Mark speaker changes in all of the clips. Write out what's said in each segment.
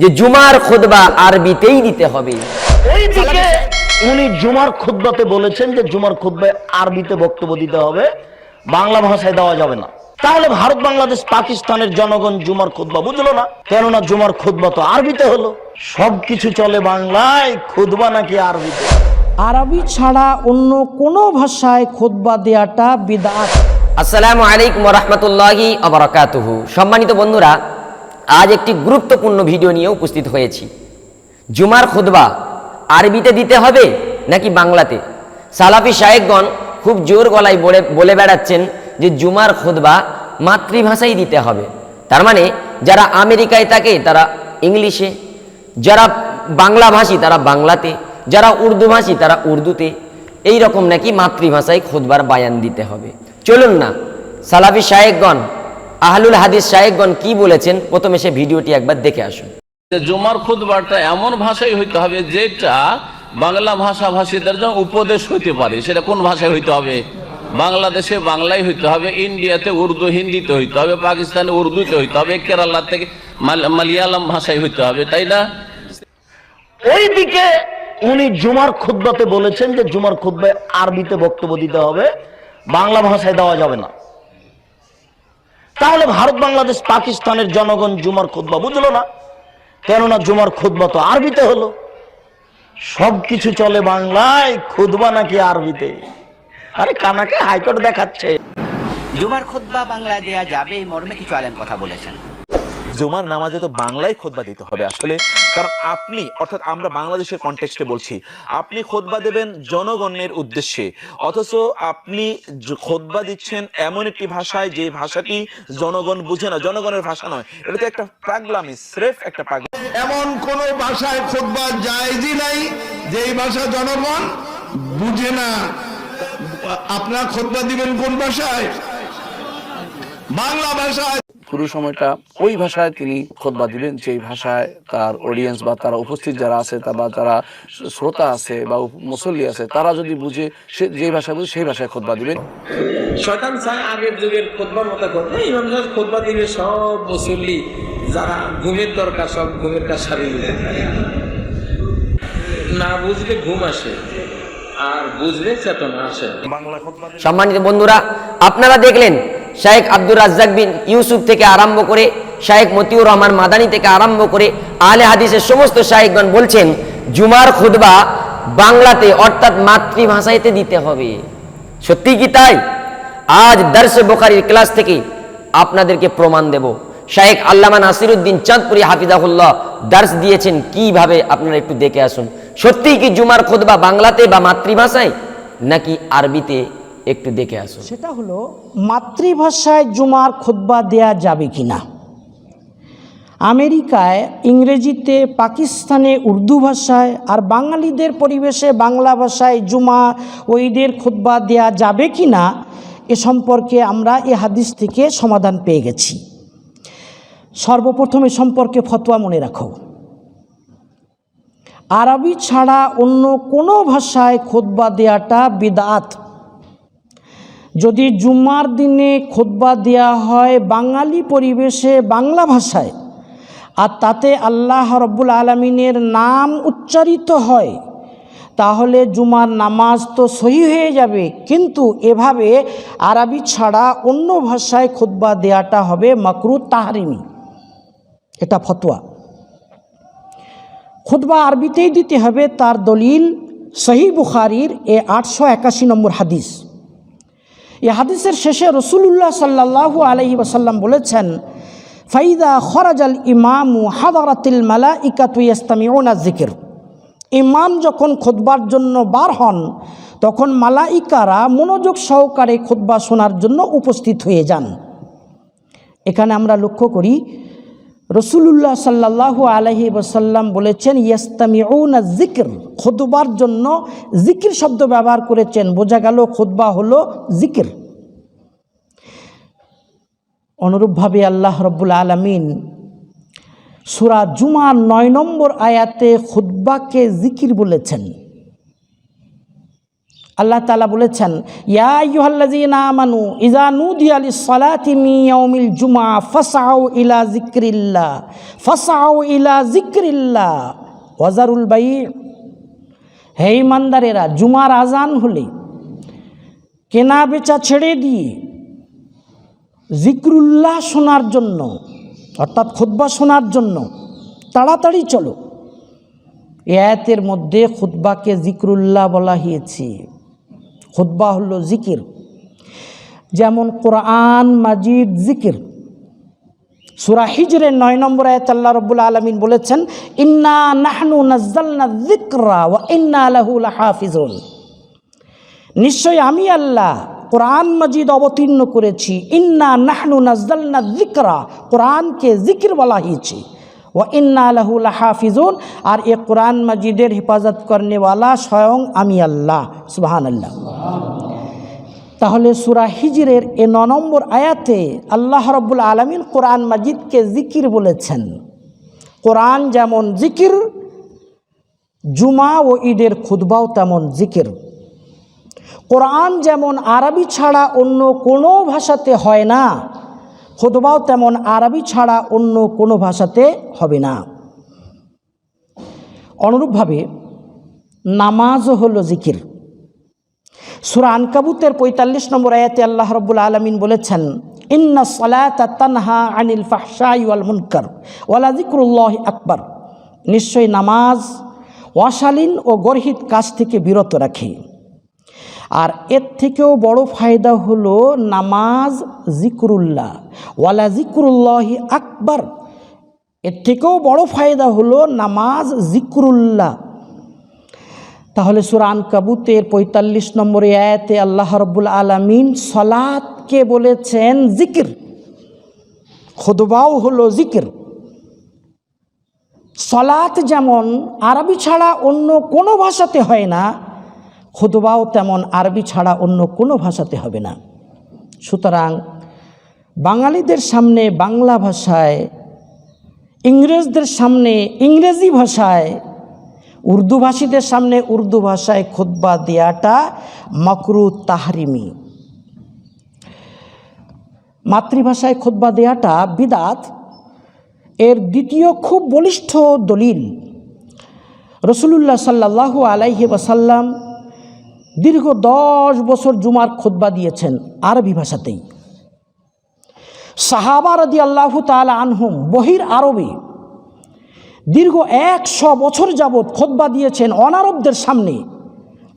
Speaker 1: যে জুমার খুতবা আরবিতেই দিতে হবে।
Speaker 2: উনি জুমার খুদ্বাতে বলেছেন যে জুমার খুদ্বায় আরবিতে বক্তব্য দিতে হবে বাংলা ভাষায় দেওয়া যাবে না। তাহলে ভারত বাংলাদেশ পাকিস্তানের জনগণ জুমার খুদ্া বুঝলো না কেননা জুমার খুদ্া তো আরবিতে হলো। সবকিছু চলে বাংলায় খুদ্া নাকি আরবিতে?
Speaker 3: আরবি ছাড়া অন্য কোনো ভাষায় খোদবা দেয়াটা বিদাত।
Speaker 1: আসসালামু আলাইকুম রহমতুল্লাহি সম্মানিত বন্ধুরা আজ একটি গুরুত্বপূর্ণ ভিডিও নিয়ে উপস্থিত হয়েছি। জুমার খুতবা আরবিতে দিতে হবে নাকি বাংলাতে? সালাফি শায়েকগণ খুব জোর গলায় বলে বলে বেড়াচ্ছেন যে জুমার খুতবা মাতৃভাষায় দিতে হবে। তার মানে যারা আমেরিকায় থাকে তারা ইংলিশে, যারা বাংলাভাষী তারা বাংলাতে, যারা উর্দুভাষী তারা উর্দুতে। এই রকম নাকি মাতৃভাষায় খুদবার বায়ান দিতে হবে। চলুন না, সালাফি শায়েকগণ আহলুল হাদিস শায়েকগণ কি বলেছেন? প্রথমে সে ভিডিওটি একবার দেখে আসুন।
Speaker 4: জুমার খুদবাটা এমন ভাষায় হইতে হবে যেটা বাংলা ভাষা ভাষীদের জন্য উপদেশ হইতে পারে। সেটা কোন ভাষায় হইতে হবে? বাংলাদেশে বাংলায় হইতে হবে ইন্ডিয়াতে উর্দু হিন্দিতে হইতে হবে পাকিস্তানে উর্দুতে হইতে হবে কেরালা থেকে মাল- মালয়ালম ভাষায় হইতে হবে তাই না?
Speaker 2: এইদিকে উনি জুমার খুদ্বাতে বলেছেন যে জুমার খুদ্বায় আরবিতে বক্তব্য দিতে হবে বাংলা ভাষায় দেওয়া যাবে না। তাহলে ভারত, বাংলাদেশ, পাকিস্তানের জনগণ জুমার খুদ্া বুঝলো না? কেননা জুমার খুদ্া তো আরবিতে হলো। সবকিছু চলে বাংলায় খুদবা নাকি আরবিতে? আরে কানাকে হাইকোর্ট দেখাচ্ছে।
Speaker 5: জুমার খুদ্া বাংলায় দেয়া যাবে এই মর্মে কিছু আলেম কথা বলেছেন।
Speaker 6: জুমার নামাজে তো বাংলায় খোদবা দিতে হবে আসলে। কারণ আপনি, অর্থাৎ আমরা বাংলাদেশের কনটেক্সটে বলছি, আপনি খোদবা দেবেন জনগণের উদ্দেশ্যে। অথচ আপনি খোদবা দিচ্ছেন এমন একটি ভাষায় যে ভাষাটি জনগণ বুঝে না। জনগণের ভাষা নয়। এটা তো একটা পাগলামি, স্রেফ একটা পাগলামি।
Speaker 7: এমন কোন ভাষায় খোদবা জায়েজই নাই, যেই ভাষা জনগণ বুঝে না। আপনার খোদবা দিবেন কোন ভাষায়? বাংলা ভাষায়।
Speaker 8: পুরো সময়টা ওই ভাষায় তিনি খোদবা দিবেন যেই ভাষায় তার অডিয়েন্স বা তারা উপস্থিত যারা আছে তা বা যারা শ্রোতা আছে বা মুসল্লি আছে তারা যদি বুঝে সে যেই ভাষা বুঝে সেই ভাষায় খোদবা দিবেন।
Speaker 9: শয়তান চায় আগের যুগের খোদবার মতো করবে। ইমাম সাহেব খোদবা দিলে সব মুসল্লি যারা ঘুমের দরকার সব ঘুমের কাজ সারিয়ে দিবে। না বুঝলে ঘুম আসে আর বুঝলে চেতনা আসে।
Speaker 1: সম্মানিত বন্ধুরা আপনারা দেখলেন শায়েখ আব্দুর রাজ্জাক বিন ইউসুফ থেকে আরম্ভ করে শায়েখ মতিউর রহমান মাদানী থেকে আরম্ভ করে আলে হাদিসের সমস্ত শায়েকগণ বলছেন, জুমার খুতবা বাংলাতে অর্থাৎ মাতৃভাষাইতে দিতে হবে। সত্যি কি তাই? আজ দর্শে বোখারির ক্লাস থেকে আপনাদেরকে প্রমাণ দেব। শায়েখ আল্লামা নাসিরুদ্দিন চাঁদপুরি হাফিজাহুল্লাহ দার্স দিয়েছেন, কীভাবে আপনারা একটু দেখে আসুন। সত্যিই কি জুমার খুতবা বাংলাতে বা মাতৃভাষায় নাকি আরবিতে? একটু দেখে আসুন।
Speaker 3: সেটা হলো, মাতৃভাষায় জুমার খোদবা দেয়া যাবে কি না আমেরিকায়, ইংরেজিতে, পাকিস্তানে উর্দু ভাষায়, আর বাঙালিদের পরিবেশে বাংলা ভাষায় জুমা ওইদের খোদবা দেয়া যাবে কি না এ সম্পর্কে আমরা এ হাদিস থেকে সমাধান পেয়ে গেছি। সর্বপ্রথম এ সম্পর্কে ফতোয়া মনে রাখো। আরবি ছাড়া অন্য কোনো ভাষায় খোদবা দেয়াটা বিদাত। যদি জুম্মার দিনে খোদবা দেয়া হয় বাঙালি পরিবেশে বাংলা ভাষায়, আর তাতে আল্লাহ রব্বুল আলমিনের নাম উচ্চারিত হয়, তাহলে জুমার নামাজ তো সহি হয়ে যাবে। কিন্তু এভাবে আরবি ছাড়া অন্য ভাষায় খোদবা দেয়াটা হবে মাকরু তাহারিমি। এটা ফতোয়া। খুতবা আরবিতেই দিতে হবে, তার দলিল সহি বুখারির এ আটশো একাশি নম্বর হাদিস। এই হাদিসের শেষে রসুলুল্লাহ সাল্লাহু আলহি ওসাল্লাম বলেছেন, ফাইদা খরাজাল ইমামু হাদারাতিল মালা ইকাতুইস্তামিউনা জিকির ইমাম যখন খোদবার জন্য বার হন, তখন মালাইকারা মনোযোগ সহকারে খোদবা শোনার জন্য উপস্থিত হয়ে যান। এখানে আমরা লক্ষ্য করি রসুলুল্লাহ সাল্লাহু আলহি ওসাল্লাম বলেছেন, ইয়াস্তামিউনা জিকির খোদবার জন্য জিকির শব্দ ব্যবহার করেছেন। বোঝা গেল খোদবা হলো জিকির অনুরূপভাবে আল্লাহ রব্বুল আলমিন সুরা জুমার নয় নম্বর আয়াতে খুদ্বাকে জিকির বলেছেন। আল্লাহ তালা বলেছেন, ইয়া ইয়ুহাল্লাযীনা আমানু, ইযা নুদিয়া লিস-সালাতি মিন ইয়াউমিল জুমআ ফাসআউ ইলা যিকরিল্লাহ ফাসআউ ইলা যিকরিল্লাহ, ওয়াজারুল বাই' হে ইমানদারেরা, জুমার আজান হলে কেনা বেচা ছেড়ে দিয়ে জিক্রুল্লাহ শোনার জন্য, অর্থাৎ খুতবা শোনার জন্য তাড়াতাড়ি চলো। এ আয়াতের মধ্যে খুতবাকে জিক্রুল্লাহ বলা হয়েছে। খুতবা হলো জিকির। যেমন কোরআন, মাজিদ, জিকির। সুরা হিজরের নয় নম্বর আয়াত আল্লাহ রব্বুল আলমিন বলেছেন, ইন্না নাহনু নাজ্জালনা যিকরা ওয়া ইন্না লাহু লাহাফিজুন। নিশ্চয় আমি আল্লাহ কোরআন, মজিদ অবতীর্ণ করেছি। ইন্না নাহনু নাজ্জালনা যিকরা, কোরআনকে জিকির বলা হয়েছে। ও ইন্না লাহু লাহাফিজুন, আর এ কোরআন মজিদের হেফাজত করনেওয়ালা স্বয়ং আমি আল্লাহ। সুবহান আল্লাহ তাহলে সুরা হিজিরের এ ন নম্বর আয়াতে আল্লাহ রব্বুল আলমিন কোরআন মাজিদকে জিকির বলেছেন। কোরআন যেমন জিকির, জুমা ও ঈদের খুতবাও তেমন জিকির। কোরআন যেমন আরবি ছাড়া অন্য কোনো ভাষাতে হয় না খুতবাও তেমন আরবি ছাড়া অন্য কোনো ভাষাতে হবে না। অনুরূপভাবে নামাজ হল জিকির। সুরা আনকাবুতের পঁয়তাল্লিশ নম্বর আয়াতে আল্লাহ রব্বুল আলমিন বলেছেন, ইন্না তানহা আনিল ওয়াল ওয়ালা জিক্রুল্লাহ আকবর। নিশ্চয়ই নামাজ অশালীন ও গর্হিত কাজ থেকে বিরত রাখে। আর এর থেকেও বড় ফায়দা হলো নামাজ, জিকরুল্লাহ। ওয়ালা জিক্রুল্লাহি আকবর। এর থেকেও বড় ফায়দা হলো নামাজ, জিকরুল্লাহ। তাহলে সুরান কাবুতের পঁয়তাল্লিশ নম্বরে আয়াতে আল্লাহ রব্বুল আলমিন সলাৎকে বলেছেন, জিকির। খুদবাও হলো জিকির। সলাৎ যেমন আরবি ছাড়া অন্য কোনো ভাষাতে হয় না খুদবাও তেমন আরবি ছাড়া অন্য কোনো ভাষাতে হবে না। সুতরাং বাঙালিদের সামনে বাংলা ভাষায়, ইংরেজদের সামনে ইংরেজি ভাষায়, উর্দুভাষীদের সামনে উর্দু ভাষায় খুতবা দেয়াটা মকরু তাহরিমি। মাতৃভাষায় খুতবা দেয়াটা বিদাত। এর দ্বিতীয় খুব বলিষ্ঠ দলিল রসুলুল্লাহ সাল্লাহু আলাইহি ওয়াসাল্লাম দীর্ঘ দশ বছর জুমার খুতবা দিয়েছেন আরবি ভাষাতেই। সাহাবা রদি আল্লাহ তালা আনহুম বহির আরবে দীর্ঘ একশো বছর যাবৎ খোদবা দিয়েছেন অনারবদের সামনে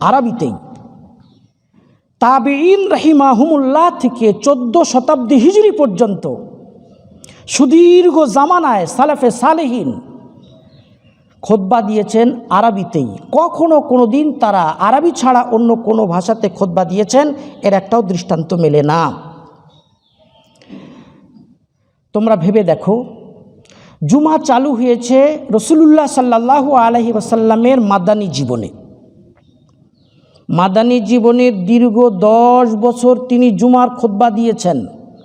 Speaker 3: আরবিতেই। তাবেইন রাহিমা হুমুল্লাহ থেকে চোদ্দ শতাব্দী হিজড়ি পর্যন্ত সুদীর্ঘ জামানায় সালেফে সালেহীন খোদবা দিয়েছেন আরবিতেই। কখনো কোনো দিন তারা আরবি ছাড়া অন্য কোনো ভাষাতে খোদবা দিয়েছেন, এর একটাও দৃষ্টান্ত মেলে না। তোমরা ভেবে দেখো, জুমা চালু হয়েছে রসুলুল্লাহ সাল্লাহ আলহি ওসাল্লামের মাদানী জীবনে। মাদানী জীবনের দীর্ঘ দশ বছর তিনি জুমার খোদবা দিয়েছেন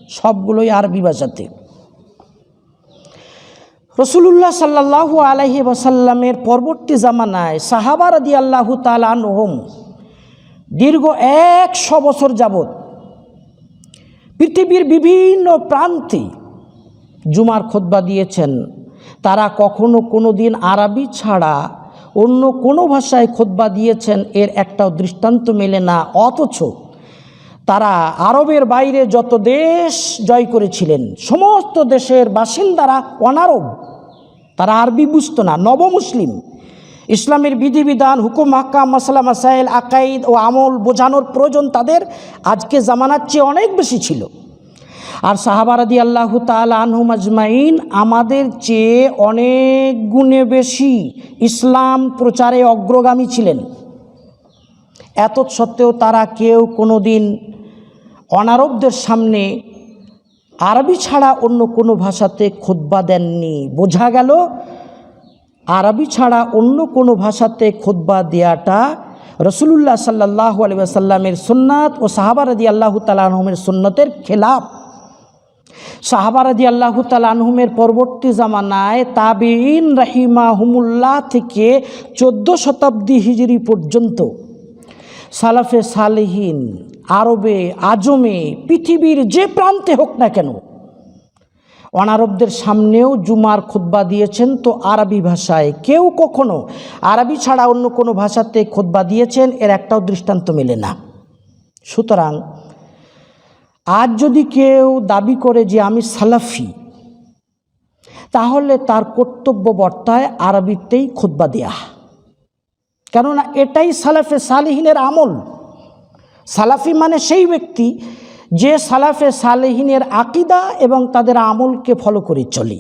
Speaker 3: সবগুলোই আরবি ভাষাতে। রসুলুল্লাহ সাল্লাহ আলহি ওসাল্লামের পরবর্তী জামানায় সাহাবার আদি আল্লাহ তালানহম দীর্ঘ একশো বছর যাবৎ পৃথিবীর বিভিন্ন প্রান্তে জুমার খোদবা দিয়েছেন। তারা কখনো কোনো দিন আরবি ছাড়া অন্য কোনো ভাষায় খোদবা দিয়েছেন, এর একটাও দৃষ্টান্ত মেলে না। অথচ তারা আরবের বাইরে যত দেশ জয় করেছিলেন, সমস্ত দেশের বাসিন্দারা অনারব। তারা আরবি বুঝতো না, নবমুসলিম। ইসলামের বিধিবিধান, হুকুম, হাক্কাম মশলা মাসাইল, আকাইদ ও আমল বোঝানোর প্রয়োজন তাদের আজকে জামানার চেয়ে অনেক বেশি ছিল। আর সাহাবারাদি আল্লাহ তাল আনহুম আজমাইন আমাদের চেয়ে অনেক গুণে বেশি ইসলাম প্রচারে অগ্রগামী ছিলেন। এত সত্ত্বেও তারা কেউ কোনো দিন অনারবদের সামনে আরবি ছাড়া অন্য কোনো ভাষাতে খুদ্া দেননি। বোঝা গেল, আরবি ছাড়া অন্য কোনো ভাষাতে খুদ্া দেওয়াটা রসুলুল্লাহ সাল্লাহ আলী আসাল্লামের সুন্নাত ও সাহাবারাদি আল্লাহ তালাহমের সুন্নতের খেলাফ। সাহাবারাদি আল্লাহ আনহুমের পরবর্তী জামানায় তাবিন রাহিমা হুমুল্লাহ থেকে চোদ্দ শতাব্দী হিজড়ি পর্যন্ত সালাফে সালেহীন আরবে, আজমে, পৃথিবীর যে প্রান্তে হোক না কেন। অনারবদের সামনেও জুমার খুতবা দিয়েছেন তো আরবি ভাষায়। কেউ কখনো আরবি ছাড়া অন্য কোনো ভাষাতে খুতবা দিয়েছেন, এর একটাও দৃষ্টান্ত মেলে না। সুতরাং আজ যদি কেউ দাবি করে যে আমি সালাফি, তাহলে তার কর্তব্য বর্তায় আরবিতেই খুতবা দেয়া। কেননা এটাই সালাফে সালেহিনের আমল। সালাফি মানে সেই ব্যক্তি যে সালাফে সালেহিনের আকিদা এবং তাদের আমলকে ফলো করে চলে।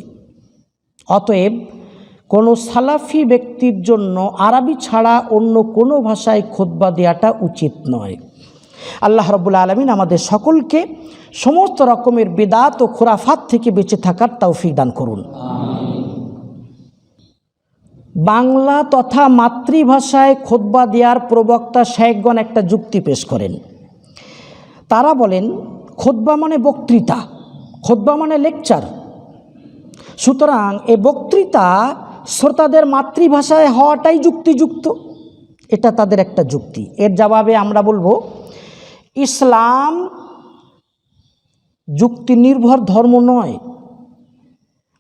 Speaker 3: অতএব কোনো সালাফি ব্যক্তির জন্য আরবি ছাড়া অন্য কোনো ভাষায় খোদবা দেওয়াটা উচিত নয়। আল্লাহ রবুল্লা আলমিন আমাদের সকলকে সমস্ত রকমের বেদাত ও খোরাফাত থেকে বেঁচে থাকার তৌফিক দান করুন। বাংলা তথা মাতৃভাষায় খোদবা দেওয়ার প্রবক্তা শেখগণ একটা যুক্তি পেশ করেন। তারা বলেন, খোদবা মানে বক্তৃতা, খোদবা মানে লেকচার। সুতরাং এ বক্তৃতা শ্রোতাদের মাতৃভাষায় হওয়াটাই যুক্তিযুক্ত। এটা তাদের একটা যুক্তি। এর জবাবে আমরা বলব, ইসলাম যুক্তি নির্ভর ধর্ম নয়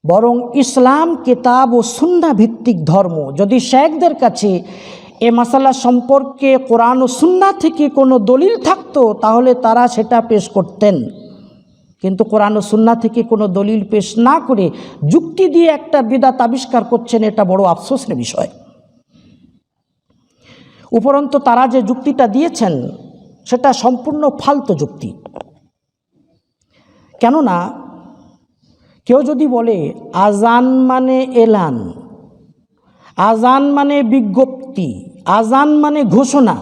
Speaker 3: বরং ইসলাম, কেতাব ও সুন্না ভিত্তিক ধর্ম। যদি শেখদের কাছে এ মশালা সম্পর্কে কোরআন ও সুন্না থেকে কোনো দলিল থাকতো, তাহলে তারা সেটা পেশ করতেন। কিন্তু কোরআন ও সুন্না থেকে কোনো দলিল পেশ না করে যুক্তি দিয়ে একটা বিদাত আবিষ্কার করছেন, এটা বড় আফসোসের বিষয়। উপরন্তু তারা যে যুক্তিটা দিয়েছেন, সেটা সম্পূর্ণ ফালতু যুক্তি। কেননা কেউ যদি বলে আজান মানে এলান আজান মানে বিজ্ঞপ্তি আজান মানে ঘোষণা,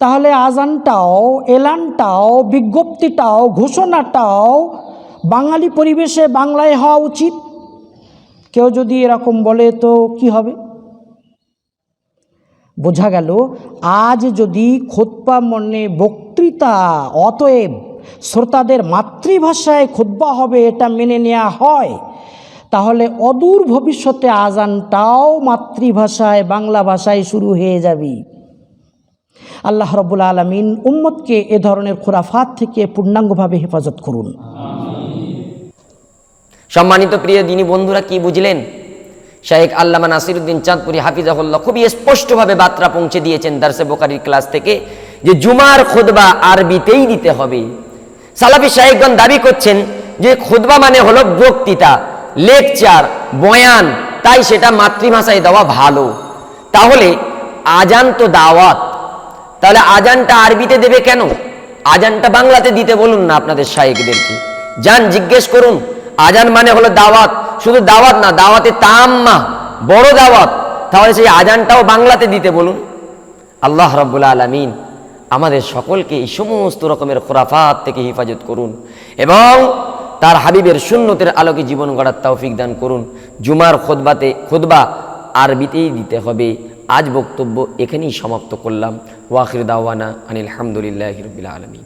Speaker 3: তাহলে আজানটাও এলানটাও, বিজ্ঞপ্তিটাও, ঘোষণাটাও বাঙালি পরিবেশে বাংলায় হওয়া উচিত। কেউ যদি এরকম বলে, তো কি হবে? বোঝা গেল, আজ যদি খোদপা মনে বক্তৃতা, অতএব শ্রোতাদের মাতৃভাষায় খুদ্া হবে, এটা মেনে নেওয়া হয়। তাহলে অদূর ভবিষ্যতে আজানটাও মাতৃভাষায়, বাংলা ভাষায় শুরু হয়ে যাবে। আল্লাহ রবুল আলমিন উম্মতকে এ ধরনের খোরাফাত থেকে পূর্ণাঙ্গভাবে হেফাজত করুন।
Speaker 1: সম্মানিত প্রিয় দিনী বন্ধুরা, কি বুঝলেন? শাহেক আল্লামা নাসিরুদ্দিন চাঁদপুরি হাফিজাহুল্লাহ খুবই স্পষ্টভাবে বার্তা পৌঁছে দিয়েছেন দার্সে বোকারির ক্লাস থেকে যে জুমার খোদবা আরবিতেই দিতে হবে। সালাফি শাহেকগণ দাবি করছেন যে খোদবা মানে হলো বক্তৃতা, লেকচার, বয়ান, তাই সেটা মাতৃভাষায় দেওয়া ভালো। তাহলে আজান তো দাওয়াত। তাহলে আজানটা আরবিতে দেবে কেন? আজানটা বাংলাতে দিতে বলুন না আপনাদের শাহেকদেরকে যান, জিজ্ঞেস করুন, আজান মানে হলো দাওয়াত। শুধু দাওয়াত না, দাওয়াতে তাম্মা বড় দাওয়াত। তাহলে সেই আজানটাও বাংলাতে দিতে বলুন। আল্লাহ রব্বুল আলমিন আমাদের সকলকে এই সমস্ত রকমের খোরাফাত থেকে হেফাজত করুন এবং তার হাবিবের শূন্যতের আলোকে জীবন গড়ার তৌফিক দান করুন। জুমার খোদবাতে খোদবা আরবিতেই দিতে হবে। আজ বক্তব্য এখানেই সমাপ্ত করলাম। ওয়াখির দাওয়ানা আনিল হামদুলিল্লাহ হিরবিল আলমী